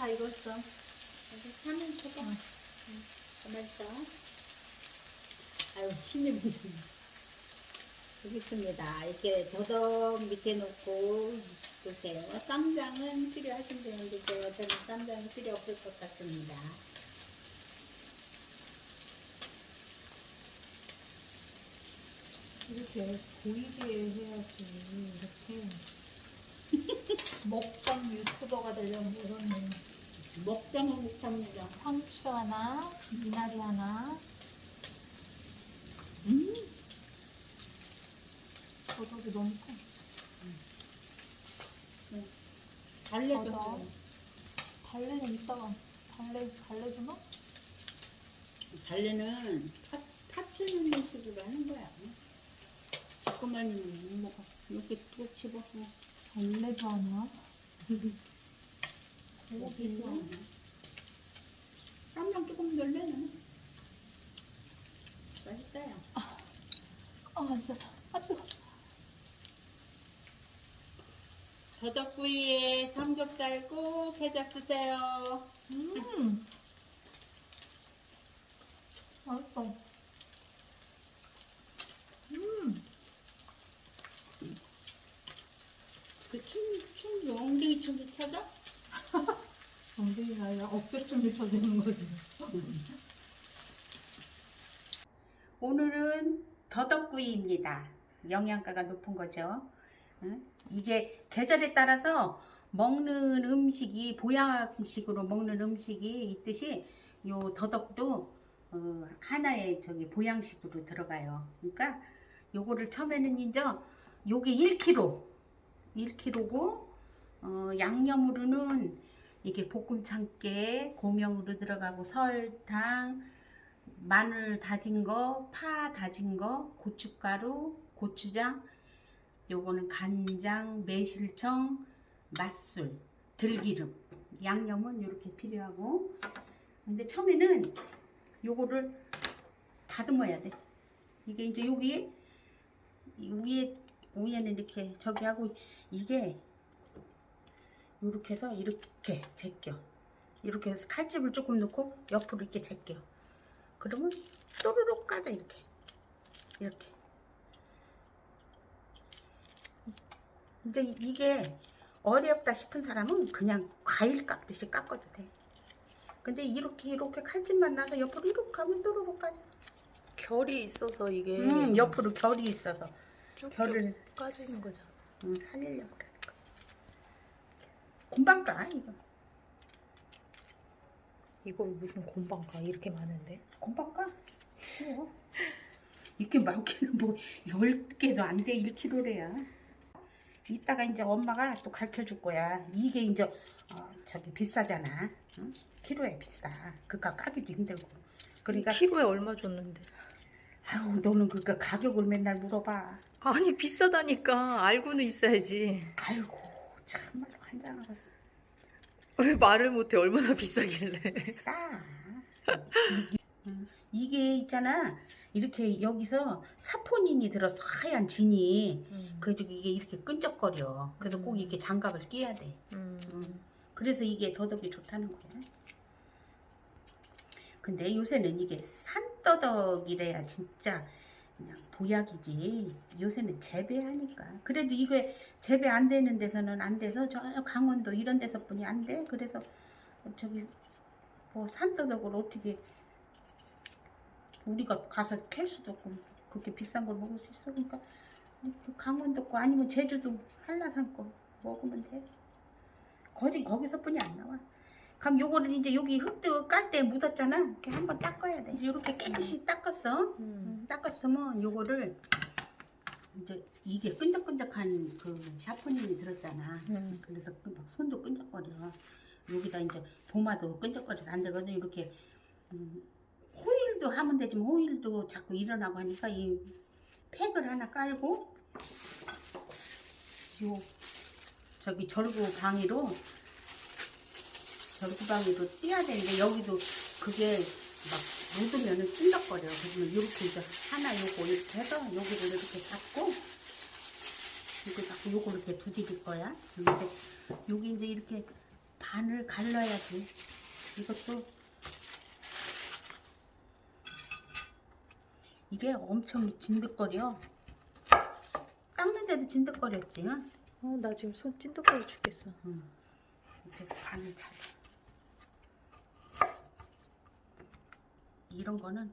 다 익었어. 여기 사면 줘봐. 응. 가만 있어. 아유, 침이 묻네. 여기 있습니다. 이렇게 더덕 밑에 놓고 보세요. 쌈장은 필요하신 분인데 저는 쌈장이 필요 없을 것 같습니다. 이렇게 보이게 해야지. 이렇게. 먹방 유튜버가 되려면 이런 먹장은 못합니다. 상추 하나, 미나리 하나, 음, 더덕이 너무 커. 달래도 더덕. 해요. 달래는 이따가 달래 달래 주나? 달래는 파, 파채 넣는 식으로 하는 거야. 조그만이면 못 먹어. 이렇게 뚝 집어서. 달래도 하나? 고기 쌈장 조금 넣으려는 맛있어요. 아 진짜 아 뜨거. 더덕구이에 삼겹살 꼭 해잡 주세요. 음. 맛있어. 음. 그 춤, 춤, 엉덩이 춤도 찾아? 엉덩이가 아니라 미쳐지는 거지. 오늘은 더덕구이입니다. 영양가가 높은 거죠. 응? 이게 계절에 따라서 먹는 음식이 보양식으로 먹는 음식이 있듯이 요 더덕도 어, 하나의 저기 보양식으로 들어가요. 그러니까 요거를 처음에는 이제 요게 1kg, 1kg고 어, 양념으로는 이게 볶음 참깨, 고명으로 들어가고 설탕, 마늘 다진 거, 파 다진 거, 고춧가루, 고추장, 요거는 간장, 매실청, 맛술, 들기름, 양념은 이렇게 필요하고 근데 처음에는 요거를 다듬어야 돼. 이게 이제 여기에 이 위에 위에는 이렇게 저기 하고 이게 이렇게 해서 이렇게 제껴. 이렇게 해서 칼집을 조금 넣고 옆으로 이렇게 제껴. 그러면 또르륵 까져 이렇게 이렇게 이제 이게 어렵다 싶은 사람은 그냥 과일 깎듯이 깎아도 돼 근데 이렇게 이렇게 칼집만 나서 옆으로 이렇게 하면 또르륵 까져 결이 있어서 이게 음, 옆으로 결이 있어서 쭉쭉 결을 까지는 거죠. 음, 살리려고 그러 까 이거. 이걸 무슨 곰방가? 이렇게 많은데? 까 쉬워 이렇게 많게는 뭐 10개도 안 돼 1kg래야. 이따가 이제 엄마가 또 가르쳐 줄 거야. 이게 이제 어, 저기 비싸잖아. 응? 키로에 비싸. 그니까 까기도 힘들고. 그러니까 키로에 얼마 줬는데? 아유 너는 그니까 가격을 맨날 물어봐. 아니 비싸다니까. 알고는 있어야지. 아이고 참말로 환장하겠어 왜 말을 못해? 얼마나 비싸길래? 싸 이게, 있잖아 이렇게 여기서 사포닌이 들어서 하얀 진이 그래서 이게 이렇게 끈적거려 그래서 꼭 이렇게 장갑을 끼야 돼 음. 그래서 이게 더덕이 좋다는 거야. 근데 요새는 이게 산더덕이래야 진짜 그냥 보약이지. 요새는 재배하니까. 그래도 이게 재배 안 되는 데서는 안 돼서 저 강원도 이런 데서뿐이 안 돼. 그래서 저기 뭐 산더덕을 어떻게 우리가 가서 캘 수도 없고 그렇게 비싼 걸 먹을 수 있어. 그러니까 그 강원도 거 아니면 제주도 한라산 거 먹으면 돼. 거진 거기서뿐이 안 나와. 그럼 요거를 이제 여기 흙도 깔 때 묻었잖아. 이렇게 한번 닦아야 돼. 이제 이렇게 깨끗이 닦았어. 음. 닦았으면 요거를 이제 이게 끈적끈적한 그 샤프닌이 들었잖아. 음. 그래서 그막 손도 끈적거려. 여기다 이제 도마도 끈적거려서 안 되거든. 이렇게 음, 호일도 하면 되지만 호일도 자꾸 일어나고 하니까 이 팩을 하나 깔고 요 저기 절구 방위로 절구 방위로 띄야 되는데 여기도 그게 막 묻으면은 찐덕거려. 그러면 이렇게 이제 하나 요거 이렇게 해서 여기를 이렇게 잡고 이거 잡고 요거 이렇게 두드릴 거야. 근데 여기 이제 이렇게 반을 갈라야지. 이것도 이게 엄청 진득거려. 닦는데도 진득거렸지. 응? 어, 나 지금 손 찐득거려 죽겠어. 응. 그래서 반을 잘라. 이런 거는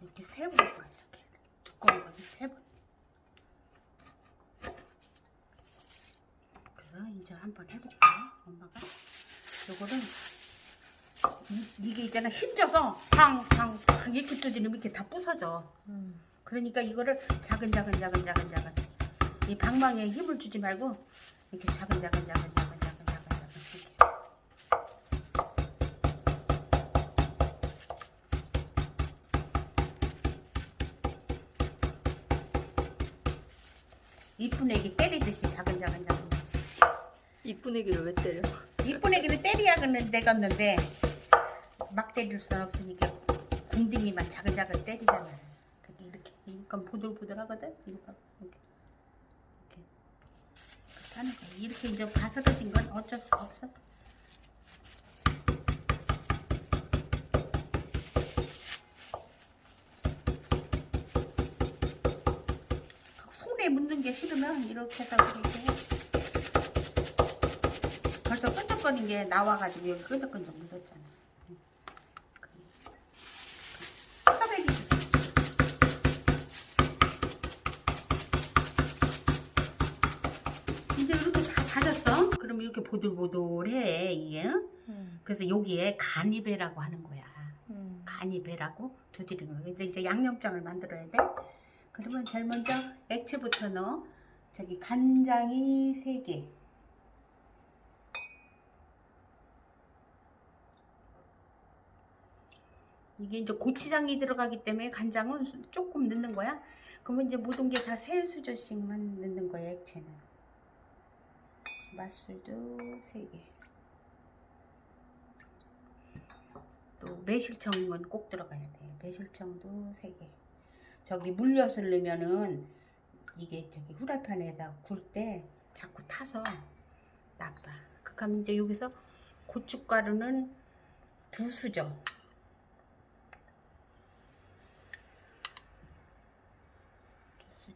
이렇게 세 번 거야. 이렇게 두꺼운 거는 세 번. 그래서 이제 한번 해볼게. 엄마가 요거는 이, 이게 있잖아 힘줘서 팡팡팡 이렇게 두드리면 이렇게 다 부서져. 음. 그러니까 이거를 작은 작은 작은 작은 작은 이 방망이에 힘을 주지 말고 이렇게 작은 작은 작은 작은 이렇게 이쁜 애기 때리듯이 작은 작은 작은 이쁜 애기를 왜 때려? 이쁜 애기를 때려야겠는 되겠는데 막 때릴 수는 없으니까 궁둥이만 작은 때리잖아. 근데 이렇게 이건 보들보들 하거든. 이거 봐 이렇게 이렇게 그렇게 하는 거야. 이렇게 이제 바스러진 건 어쩔 수 없어. 손에 묻는 게 싫으면 이렇게 해서 이렇게 해. 벌써 끈적거린 게 나와가지고 여기 끈적끈적 묻었잖아. 응. 스트로베리. 이제 이렇게 다 다졌어? 그럼 이렇게 보들보들해 이게. 응? 음. 그래서 여기에 간이배라고 하는 거야. 음. 간이배라고 두드리는 거야. 근데 이제 양념장을 만들어야 돼. 그러면 제일 먼저 액체부터 넣어. 저기 간장이 3개. 이게 이제 고추장이 들어가기 때문에 간장은 수- 조금 넣는 거야. 그러면 이제 모든 게 다 세 수저씩만 넣는 거야, 액체는. 맛술도 3개. 또 매실청은 꼭 들어가야 돼. 매실청도 3개. 저기 물엿을 넣으면은 이게 저기 후라이팬에다 굴 때 자꾸 타서 나빠. 그러면 이제 여기서 고춧가루는 두 수저.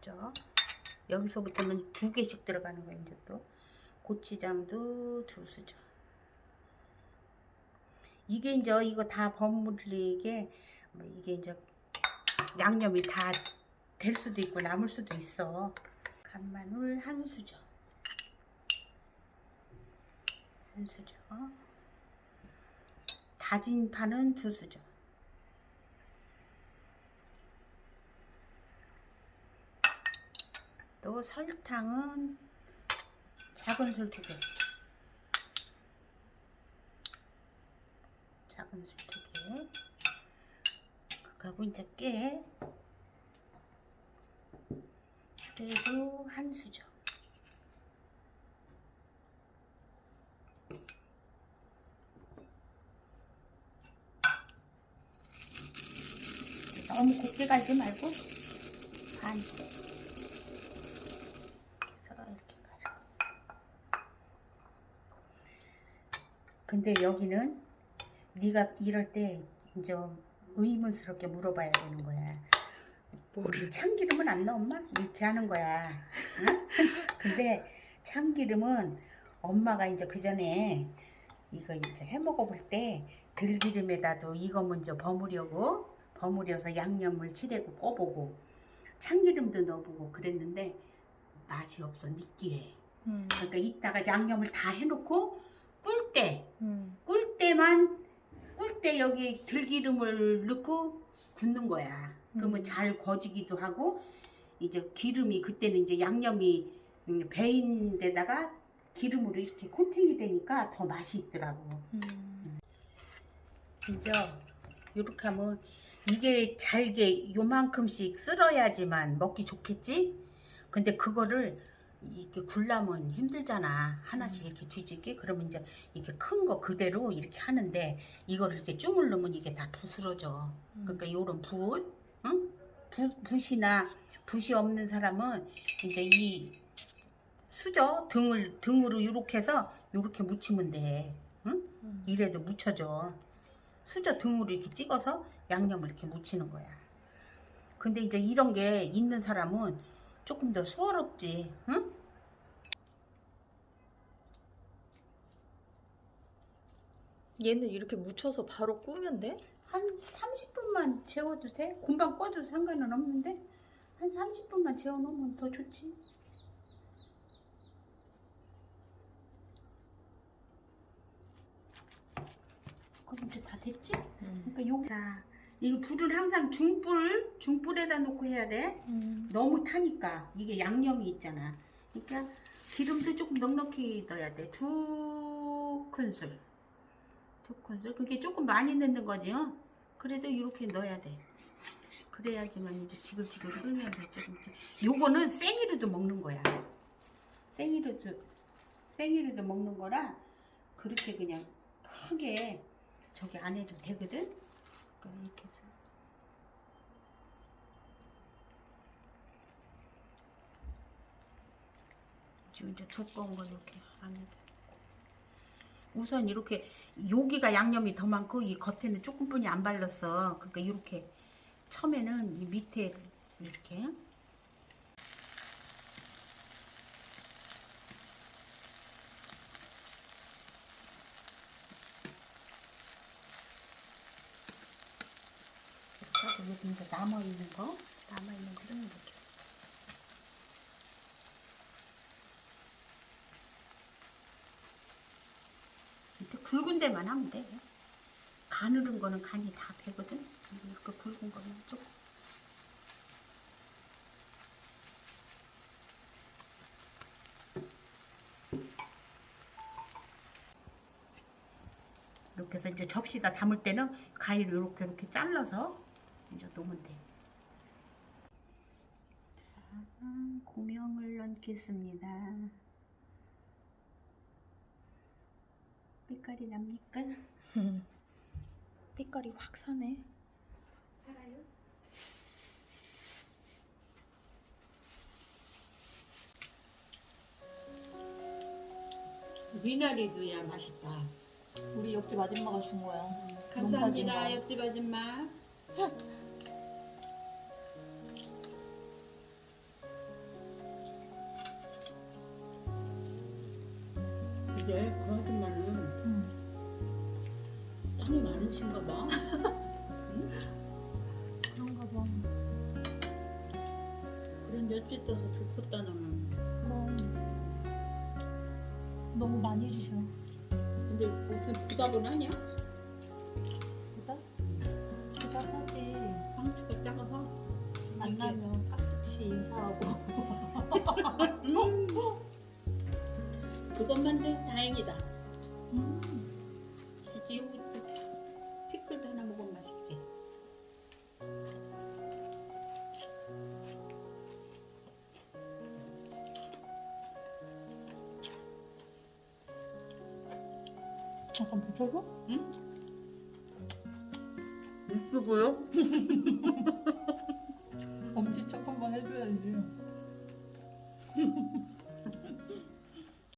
두 수저. 여기서부터는 두 개씩 들어가는 거야 이제 또 고추장도 두 수저. 이게 이제 이거 다 버무리게 뭐 이게 이제 양념이 다 될 수도 있고 남을 수도 있어. 간마늘 한 수저. 한 수저. 다진 파는 두 수저. 또 설탕은 작은 술 두 개. 작은 술 두 개. 그하고 이제 깨. 깨도 한 수저. 너무 곱게 갈지 말고 반. 이렇게 해서 이렇게 가지고. 근데 여기는 네가 이럴 때 이제 의문스럽게 물어봐야 되는 거야. 뭐를? 참기름은 안 넣어 엄마? 이렇게 하는 거야. 응? 근데 참기름은 엄마가 이제 그 전에 이거 이제 해 먹어볼 때 들기름에다도 이거 먼저 버무려고 버무려서 양념을 칠해고 꺼보고 참기름도 넣어보고 그랬는데 맛이 없어 느끼해. 음. 그러니까 이따가 양념을 다 해놓고 꿀 때, 음. 꿀 때만 꿀 때 여기 들기름을 넣고 굽는 거야. 그러면 음. 잘 거지기도 하고 이제 기름이 그때는 이제 양념이 음, 배인 데다가 기름으로 이렇게 코팅이 되니까 더 맛이 있더라고. 음. 이제 이렇게 하면 이게 잘게 요만큼씩 쓸어야지만 먹기 좋겠지? 근데 그거를 이렇게 굴라면 힘들잖아. 하나씩 이렇게 뒤지기. 그러면 이제 이렇게 큰 거 그대로 이렇게 하는데 이거를 이렇게 쭈물 넣으면 이게 다 부스러져. 그러니까 요런 붓, 응? 붓, 붓이나 붓이 없는 사람은 이제 이 수저 등을 등으로 이렇게 해서 이렇게 묻히면 돼. 응? 음. 이래도 묻혀져. 수저 등으로 이렇게 찍어서 양념을 이렇게 묻히는 거야. 근데 이제 이런 게 있는 사람은 조금 더 수월없지, 응? 얘는 이렇게 묻혀서 바로 꾸면 돼? 한 30분만 재워도 돼? 금방 꺼도 상관은 없는데 한 30분만 재워놓으면 더 좋지. 그럼 이제 다 됐지? 그러니까 요 자, 이거 불을 항상 중불, 중불에다 놓고 해야 돼. 음. 너무 타니까 이게 양념이 있잖아. 그러니까 기름도 조금 넉넉히 넣어야 돼. 두 큰술. 두 큰술. 그게 조금 많이 넣는 거지. 요 그래도 이렇게 넣어야 돼. 그래야지만 이제 지글지글 끓면서 조금. 요거는 생이로도 먹는 거야. 생이로도 생이로도 먹는 거라 그렇게 그냥 크게 저기 안 해도 되거든. 그러니까 이렇게 해서. 지금 이제 두꺼운 걸 이렇게 안 해도 우선 이렇게 여기가 양념이 더 많고 이 겉에는 조금뿐이 안 발랐어. 그러니까 이렇게 처음에는 이 밑에 이렇게 하고 여기 이제 남아 있는 거 남아 있는 거는 이렇게 밑에 굵은 데만 하면 돼. 가누른 거는 간이 다 되거든. 이렇게 굵은 거는 조금. 이렇게 해서 이제 접시다 담을 때는 가위를 이렇게 이렇게 잘라서 이제 놓으면 돼. 자, 고명을 넣겠습니다. 빛깔이 납니까? 빛깔이 확 사네. 살아요? 미나리도야 맛있다. 우리 옆집 아줌마가 준 거야. 감사합니다, 옆집 아줌마. 옆집 떠서 좋겠다 너는. 그럼 너무 많이 해주셔. 근데 무슨 부담은 하냐? 잠깐 보셔서? 있어 보여?